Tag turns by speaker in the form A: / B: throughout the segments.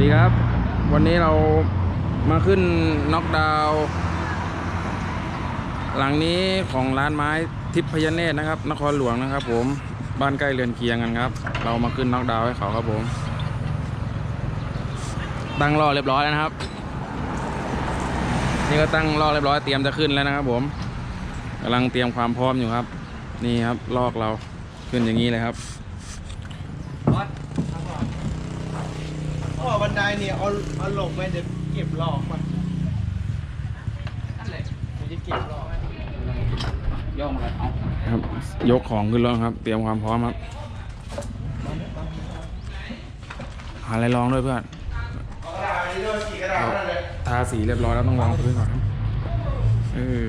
A: ดีครับ วันนี้เรามาขึ้นน็อกดาวหลังนี้ของร้านไม้ทิพย์พยเนตรนะครับ นครหลวงนะครับ ผมบ้านใกล้เรือนเคียงกันครับ เรามาขึ้นน็อกดาวให้เขาครับผมตั้งรอเรียบร้อยแล้วนะครับ นี่ก็ตั้งรอเรียบร้อยเตรียมจะขึ้นแล้วนะครับ ผมกำลังเตรียมความพร้อมอยู่ครับ นี่ครับลอกเราขึ้นอย่างนี้เลยครับ
B: อ๋อบันได เนี่ยเอาเอาลงไปเดี๋ยวเก็บหลอกมันนั่นแหละผมจะเก็บหลอก
C: ย่องเลยเอา
A: ครับ ยกของขึ้นแล้วครับ เตรียมความพร้อมครับ หาอะไรรองด้วยเพื่อนทาสีเรียบร้อยแล้วต้องรองพื้นก่อนครับเออ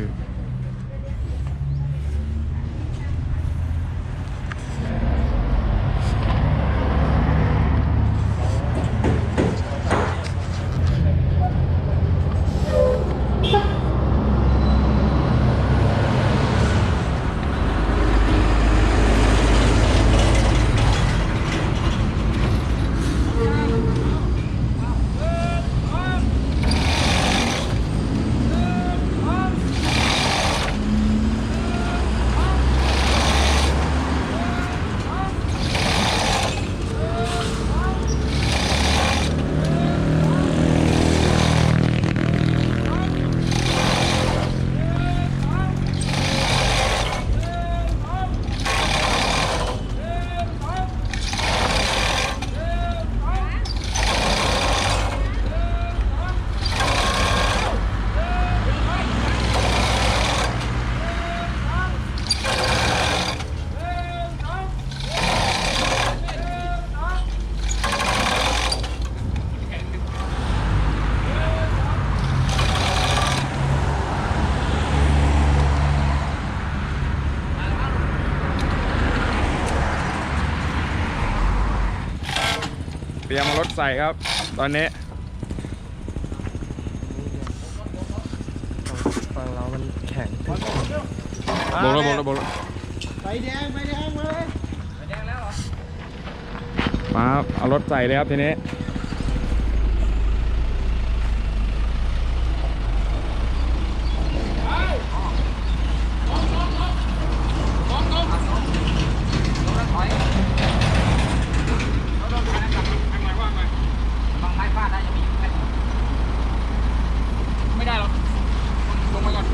A: ตรียมรถใส่ครับ ตอนนี้
B: ฝั่งเรามันแข็ง
A: โบกแล้วโบกแล้วโบกแล้ว
B: ไฟแดงไฟแดงมาเลย
A: มาครับเอารถใส่เลยครับทีนี้
C: บางไม้ฟาดได้ยังมีอยู่ไหมไม่ได้หรอก ลงมาก่อน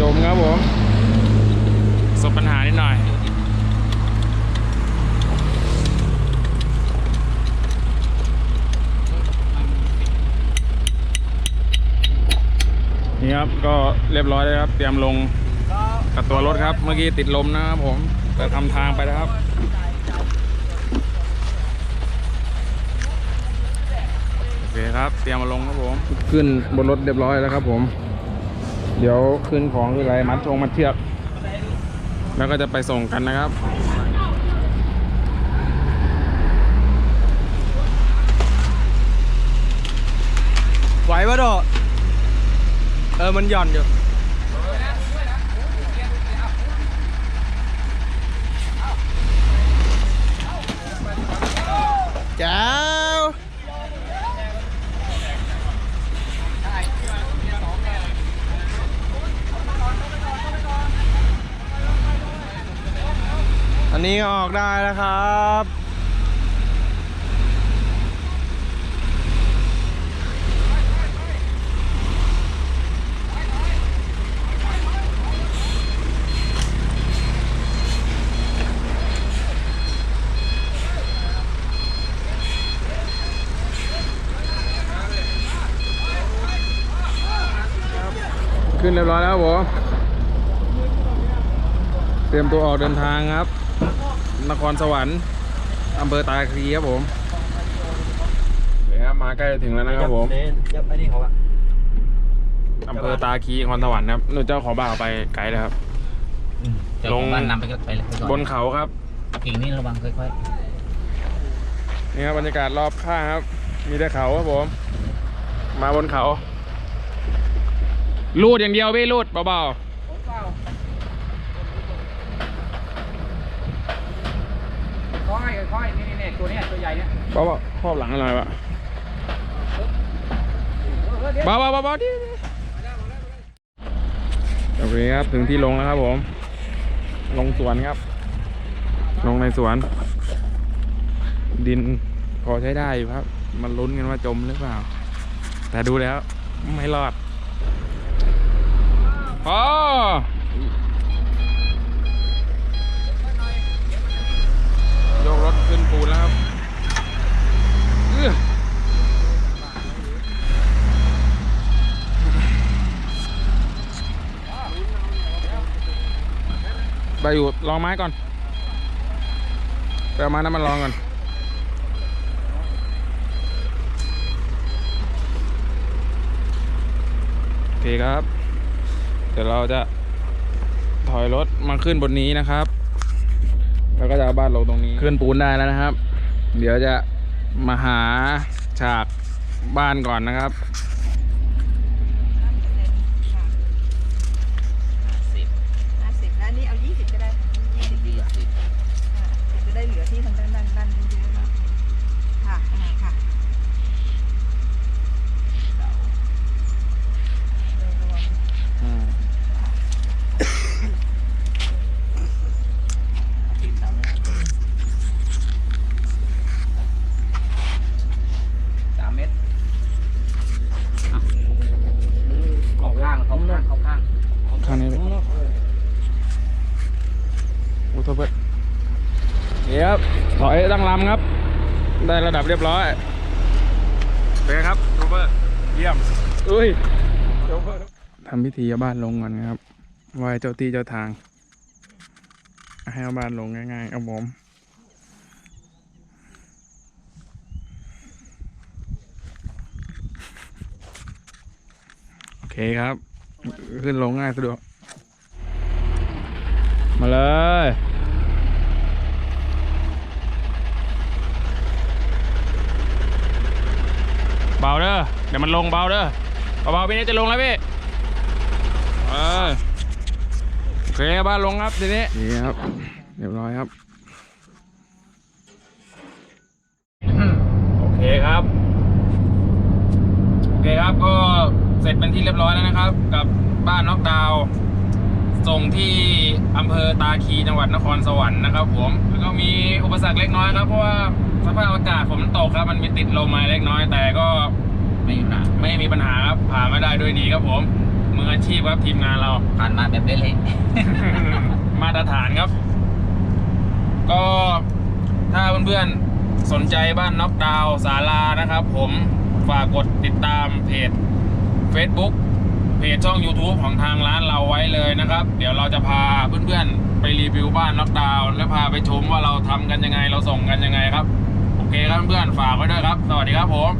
A: จมครับผมประสบปัญหาายนี่ครับก็เรียบร้อยแล้วครับ เตรียมลงกับตัวรถครับ เมื่อกี้ติดลมนะครับผมแต่ทำทางไปแล้วครับโอเคครับ เตรียมมาลงครับผม ขึ้นบนรถเรียบร้อยแล้วครับผม เดี๋ยวขึ้นของคืออะไรมัดชงมัดเชือก แล้วก็จะไปส่งกันนะครับ
B: ไหวปะโดเออ มันหย่อนอยู่จ้วอั นี้ออกได้แล้วครับ
A: ขึ้นเรียบร้อยแล้วครับผม เตรียมตัวออกเดินทางครับ นครสวรรค์อำเภอตาคีครับผมเดี๋ยวครับมาใกล้จะถึงแล้วนะครับผม
C: ยับไอ้นี่เขาอะ
A: อำเภอตาคีนครสวรรค์ครับนู่เจ้าของบ้านเอาไปไกลแล้วครับ
C: เจ้า
A: ล
C: ง บ้านนำไปก็ไปเลยไปก่อ
A: บนเขาครับ
C: กิ่งนี่ระวังค่อย
A: นี่ครับบรรยากาศรอบข้างครับ มีแต่เขาครับผม มาบนเขา ลูดอย่างเดียวพี่ลูดเบา
C: ผมเปล่า ค่อยค่อยนี่นี่นี่ตัวเนี้ยตัวใหญ่เนี่ย
A: ๆเบาๆครอบหลังอะไรวะ
C: เออเออเดี๋ยว
A: เบาๆเบาๆดิโอเคครับถึงที่ลงแล้วครับผม ลงสวนครับ ลงในสวน ดินพอใช้ได้อยู่ครับ มันลุ้นกันว่าจมหรือเปล่า แต่ดูแล้วไม่รอดพอ ยกรถขึ้นปูนแล้วครับอื้อไปอยู่ลองไม้ก่อนไปเอาไม้นั้นมันลองก่อนโอเคครับ เดี๋ยวเราจะถอยรถมาขึ้นบนนี้นะครับ แล้วก็จะเอาบ้านลงตรงนี้ขึ้นปูนได้แล้วนะครับ เดี๋ยวจะมาหาฉากบ้านก่อนนะครับ
D: ห้าสิบแล้วนี่เอายี่สิบก็ได้ยี่สิบดีกว่าอ่าจะได้เหลือที่ทางด้านด้านด้านนี้เยอะนะค่ะอ่าค่ะโดยรวม
C: สามเมตรอะขอบข้างขอบข้างขอบข้าง
A: ข้างนี้เลยโอ้โทษเพื่อน เดี๋ยครับถอยตั้งลำครับ ได้ระดับเรียบร้อยเป็นไงครับโรเบอร์เยี่ยมอุ้ยทำพิธีเอาบ้านลงก่อนครับไหว้เจ้าที่เจ้าทาง ให้เอาบ้านลงง่ายๆครับผมโอเคครับ ขึ้นลงง่ายสะดวกมาเลย เบาเด้อเดี๋ยวมันลงเบาเด้อเบาๆพี่นี่จะลงแล้วพี่เออโอเคบ้านลงครับทีนี้นี่ครับเรียบร้อยครับ โอเคครับ โอเคครับก็เสร็จเป็นที่เรียบร้อยแล้วนะครับ กับบ้านนอกดาวน์ส่งที่อำเภอตาคีจังหวัดนครสวรรค์นะครับผมแล้วก็มีอุปสรรคเล็กน้อยครับเพราะว่าสภาพอากาศฝนตกครับมันมีติดลมมาเล็กน้อยแต่ก็
C: ไม่มีปัญหา
A: ไม่มีปัญหาครับผ่านมาได้ด้วยดีครับผมมืออาชีพครับทีมงานเรา
C: ผ่านมาแบบเละ
A: มาตรฐานครับ ก็ถ้าเพื่อนๆ สนใจบ้านน็อกดาวน์ศาลานะครับ ผมฝากกดติดตามเพจ Facebook เพจช่อง YouTube ของทางร้านเราไว้เลยนะครับ เดี๋ยวเราจะพาเพื่อนๆ ไปรีวิวบ้านน็อกดาวน์และพาไปชมว่าเราทำกันยังไงเราส่งกันยังไงครับ โอเคครับเพื่อนๆฝากไว้ด้วยครับ สวัสดีครับผม